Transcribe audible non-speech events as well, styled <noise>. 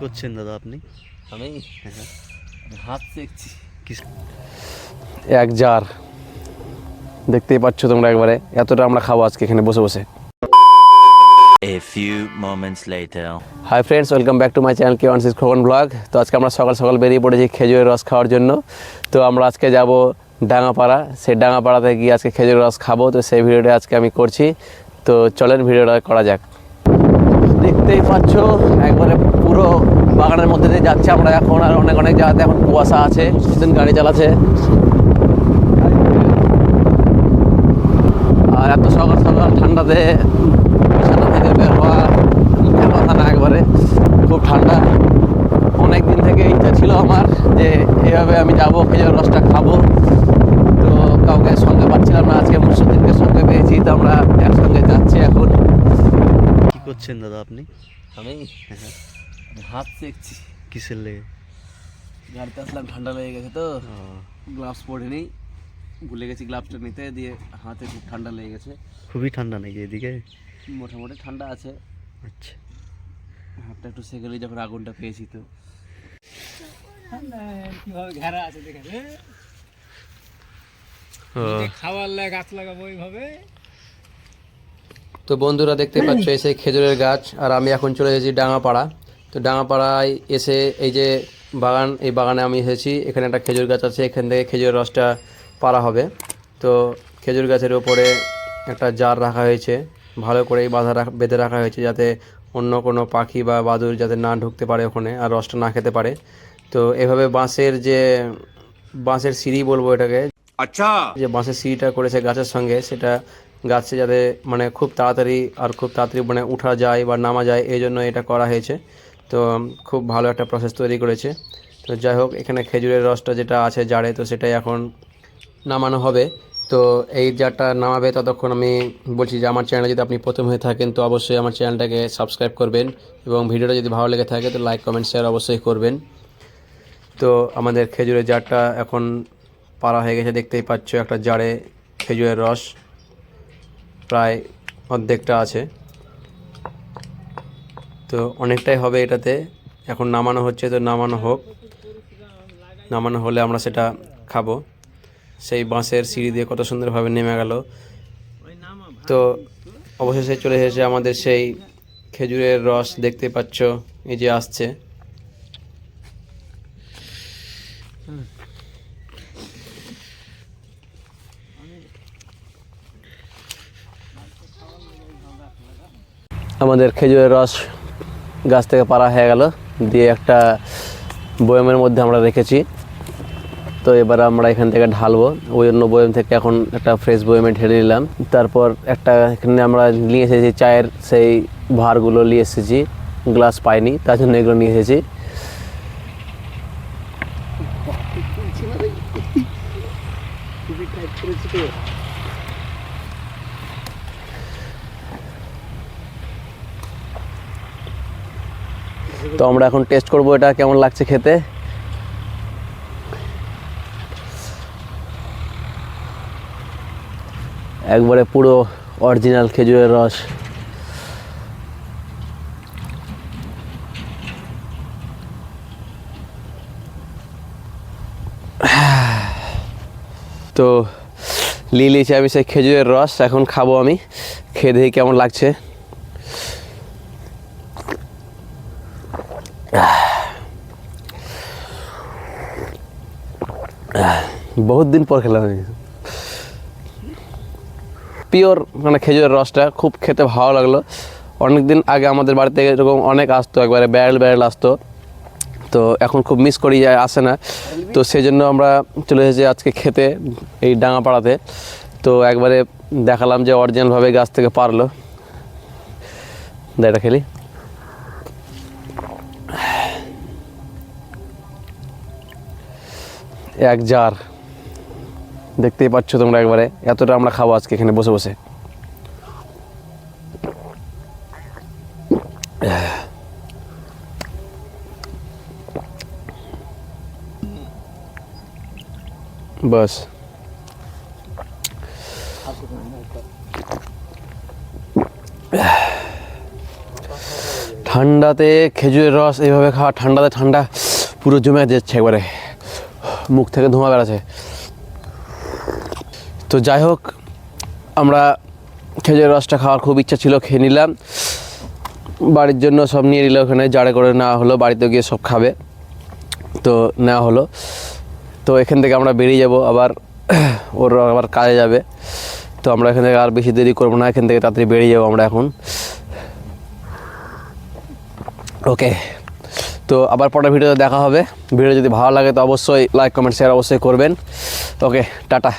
করছেন দাদা আপনি? আমি হাত দেখছি। এক জার। দেখতেই পাচ্ছ তোমরা একবারে। এতটা আমরা খাব আজকে এখানে বসে বসে। A few moments later. Hi friends welcome back to my channel K one six Khokon blog তো আজকে আমরা সকাল সকাল বেরিয়ে পড়েছি খেজুরের রস খাওয়ার জন্য। তো আমরা আজকে যাব ডাঙাপাড়া। সেই ডাঙাপাড়াতে গিয়ে আজকে খেজুরের রস খাব। তো সেই ভিডিওটা আজকে আমি করছি। তো চলেন ভিডিওটা করা যাক। দেখতেই পাচ্ছ একবারে পুরো বাগানের মধ্যে দিয়ে যাচ্ছে আমরা এখন আর অনেক অনেক জায়গাতে এখন কুয়াশা আছে কিছুদিন গাড়ি চালাচ্ছে। আর এত সকাল সকাল ঠান্ডাতে বিছানা থেকে বের হওয়া কথা না একবারে খুব ঠান্ডা। অনেক দিন থেকে ইচ্ছা ছিল আমার যে এইভাবে আমি যাব খেজুর রসটা খাব। তো কাউকে সঙ্গে পাচ্ছিলাম না আজকে মুসুদ্দিনকে সঙ্গে পেয়েছি তো আমরা একসঙ্গে যাচ্ছি এখন। কি করছেন দাদা আপনি? আমি হাত দেখছি কিসের লেগে? গাড়িতে আসলাম ঠান্ডা লেগে গেছে তো। গ্লাভস পরিনি। ভুলে গেছি গ্লাভসটা নিতে দিয়ে হাতে খুব ঠান্ডা লেগে গেছে। খুবই ঠান্ডা নাকি এদিকে? মোটামুটি ঠান্ডা আছে। আচ্ছা। হাতটা একটু সেকেলে যখন আগুনটা পেয়েছি তো। কীভাবে ঘেরা আছে দেখে খাবার লাগে গাছ লাগাবো এইভাবে। তো বন্ধুরা দেখতে পাচ্ছ এসে খেজুরের গাছ আর আমি এখন চলে এসেছি ডাঙাপাড়া। তো ডাঙাপাড়ায় এসে এই যে বাগান এই বাগানে আমি এসেছি এখানে একটা খেজুর গাছ আছে এখান থেকে খেজুর রসটা পারা হবে। তো খেজুর গাছের ওপরে একটা জার রাখা হয়েছে। ভালো করেই বাঁধা রাখ বেঁধে রাখা হয়েছে যাতে অন্য কোনো পাখি বা বাদুর যাতে না ঢুকতে পারে ওখানে আর রসটা না খেতে পারে। তো এভাবে বাঁশের যে বাঁশের সিঁড়ি বলব এটাকে। আচ্ছা। যে বাঁশের সিঁড়িটা করেছে গাছের সঙ্গে সেটা গাছে যাতে মানে খুব তাড়াতাড়ি আর খুব তাড়াতাড়ি মানে উঠা যায় বা নামা যায় এই জন্য এটা করা হয়েছে। তো খুব ভালো একটা প্রসেস তৈরি করেছে। তো যাই হোক, এখানে খেজুরের রসটা যেটা আছে জারে, তো সেটাই এখন নামানো হবে। তো এই জারটা নামাবে ততক্ষণ আমি বলছি যে, আমার চ্যানেলে যদি আপনি প্রথম হয়ে থাকেন, তো অবশ্যই আমার চ্যানেলটাকে সাবস্ক্রাইব করবেন এবং ভিডিওটা যদি ভালো লেগে থাকে, তো লাইক কমেন্ট শেয়ার অবশ্যই করবেন। তো আমাদের খেজুরের জারটা এখন পাড়া হয়ে গেছে, দেখতেই পাচ্ছ একটা জারে খেজুরের রস প্রায় অর্ধেকটা আছে। তো অনেকটাই হবে এটাতে। এখন নামানো হচ্ছে, তো নামানো হোক। নামানো হলে আমরা সেটা খাব। সেই বাঁশের সিঁড়ি দিয়ে কত সুন্দরভাবে নেমে গেল। তো অবশেষে চলে এসেছে আমাদের সেই খেজুরের রস, দেখতে পাচ্ছ, এই যে আসছে। আমাদের খেজুরের রস গাছ থেকে পাড়া হয়ে গেল। দিয়ে একটা বয়মের মধ্যে আমরা রেখেছি। তো এবার আমরা এখান থেকে ঢালবো। ওই জন্য বয়ম থেকে এখন একটা ফ্রেশ বয়মে ঢেলে নিলাম। তারপর একটা এখানে আমরা নিয়ে এসেছি চায়ের সেই ভারগুলো নিয়ে এসেছি। গ্লাস পাইনি, তার জন্য এগুলো নিয়ে এসেছি। তো আমরা এখন টেস্ট করব এটা কেমন লাগছে খেতে। একবারে পুরো অরিজিনাল খেজুরের রস। তো নিয়েছি আমি সেই খেজুরের রস, এখন খাব আমি। খেয়ে দেখি কেমন লাগছে। বহুত দিন পর খেলাম পিওর মানে খেজুরের রসটা খুব খেতে ভালো লাগল। অনেক দিন আগে আমাদের বাড়িতে এরকম অনেক আসতো, একবারে ব্যারেল ব্যারেল আসতো। তো এখন খুব মিস করি যায় আসে না। তো সেই জন্য আমরা চলে এসেছি আজকে খেতে, এই ডাঙাপাড়াতে। তো একবারে দেখালাম যে অরিজিনালভাবে গাছ থেকে পারল। এটা খেলি। এক জার দেখতেই পাচ্ছ তোমরা একবারে, এতটা আমরা খাব আজকে এখানে বসে বসে। বাস। ঠান্ডাতে খেজুরের রস, এইভাবে খাওয়া, ঠান্ডাতে ঠান্ডা পুরো জমে যাচ্ছে একবারে। মুখ থেকে ধোঁয়া বেড়াচ্ছে। তো যাই হোক, আমরা খেজুরের রসটা খাওয়ার খুব ইচ্ছা ছিল, খেয়ে নিলাম। বাড়ির জন্য সব নিয়ে নিল ওখানে জাড়ে করে নেওয়া হলো বাড়িতে গিয়ে সব খাবে। তো নেওয়া হলো। তো এখান থেকে আমরা বেরিয়ে যাব, আবার <clears throat> ওর আবার কাজে যাবে। তো আমরা এখান থেকে আর বেশি দেরি করব না, এখান থেকে তাড়াতাড়ি বেরিয়ে যাব আমরা এখন। ওকে। তো আবার পরের ভিডিওতে দেখা হবে। ভিডিও যদি ভালো লাগে তো অবশ্যই লাইক কমেন্ট শেয়ার অবশ্যই করবেন। Okay ta ta.